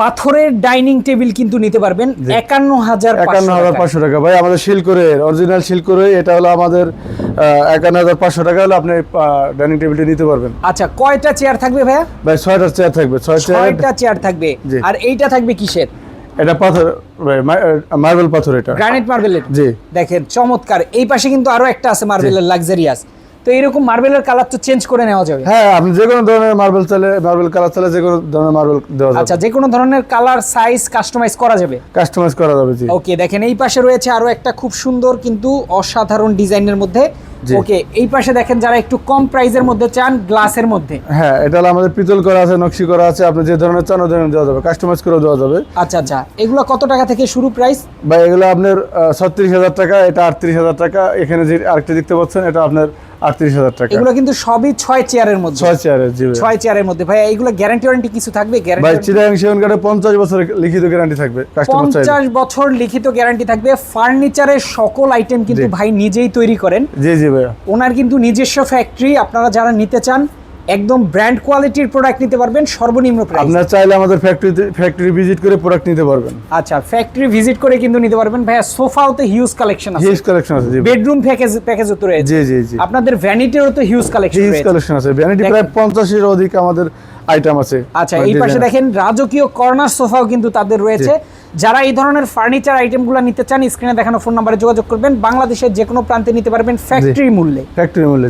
পাথরের dining table কিন্তু নিতে পারবেন একান্ন হাজার একান্ন হাজার পাঁচশো টাকা। ভাই আমাদের শিলকরের অরিজিনাল শিলকরে এটা হলো আমাদের একান্ন হাজার পাঁচশো টাকা হলে আপনি ডাইনিং টেবিলটি নিতে পারবেন। আচ্ছা কয়টা চেয়ার থাকবে ভাইয়া? ভাই ছয়টা চেয়ার থাকবে ছয়টা চেয়ার থাকবে। আর এইটা থাকবে কিসের? এটা পাথর মার্বেল পাথর এটা। গ্রানাইট মার্বেলের? জি। দেখেন চমৎকার। এই পাশে কিন্তু আরও একটা আছে মার্বেলের লাক্সারিয়াস। তো এরকম মার্বেলের কালার তো চেঞ্জ করে নেওয়া যাবে। হ্যাঁ আপনি যে কোনো ধরনের মার্বেল চালে মার্বেল কালার চালে যে কোনো ধরনের মার্বেল দেওয়া যাবে। আচ্ছা যে কোনো ধরনের কালার সাইজ কাস্টমাইজ করা যাবে? কাস্টমাইজ করা যাবে জি। ওকে দেখেন এই পাশে রয়েছে আরও একটা খুব সুন্দর কিন্তু অসাধারণ ডিজাইনের মধ্যে। ওকে এই পাশে দেখেন যারা একটু কম প্রাইজের মধ্যে চান গ্লাসের মধ্যে। হ্যাঁ এটা হলো আমাদের পিতল করা আছে নকশি করা আছে আপনি যে ধরনের চান ধরনের দেওয়া যাবে। কাস্টমাইজ করে দেওয়া যাবে। আচ্ছা আচ্ছা এগুলো কত টাকা থেকে শুরু প্রাইস বা এগুলো আপনার ছত্রিশ হাজার টাকা এটা আটত্রিশ হাজার টাকা। এখানে যে আরেকটা দেখতে পাচ্ছেন এটা আপনার আটত্রিশ হাজার টাকা। এগুলো কিন্তু সবই ছয় চেয়ারের মধ্যে। ছয় চেয়ারের জি। ছয় চেয়ারের মধ্যে। ভাই এগুলো গ্যারান্টি ওয়ারেন্টি কিছু থাকবে? ভাই চিরাং সেভেন কার্ডে পঞ্চাশ বছরের লিখিত গ্যারান্টি থাকবে পঞ্চাশ বছর লিখিত গ্যারান্টি থাকবে। ফার্নিচারের সকল আইটেম কিন্তু ভাই নিজেই তৈরি করেন। জি জি ভাই ওনার কিন্তু নিজস্ব ফ্যাক্টরি আপনারা যারা নিতে চান একদম ব্র্যান্ড কোয়ালিটির প্রোডাক্ট নিতে পারবেন সর্বনিম্ন প্রাইস আপনার চাইলে আমাদের ফ্যাক্টরিতে ফ্যাক্টরি ভিজিট করে প্রোডাক্ট নিতে পারবেন। আচ্ছা ফ্যাক্টরি ভিজিট করে কিন্তু নিতে পারবেন। ভাইয়া সোফাওতে হিউজ কালেকশন আছে। হিউজ কালেকশন আছে বেডরুম প্যাকেজ প্যাকেজও তো রয়েছে। জি জি জি। আপনাদের ভ্যানিটিরও তো হিউজ কালেকশন হিউজ কালেকশন আছে। ভ্যানিটি প্রায় পঞ্চাশের অধিক আমাদের আইটেম আছে। আচ্ছা মানে এই পাশে দেখেন রাজকীয় কর্নার সোফাও কিন্তু তাদের রয়েছে। যারা এই ধরনের ফার্নিচার আইটেমগুলো নিতে চান স্ক্রিনে দেখানো ফোন নাম্বারে যোগাযোগ করবেন। বাংলাদেশের যে কোনো প্রান্তে নিতে পারবেন ফ্যাক্টরি মূল্যে। ফ্যাক্টরি মূল্যে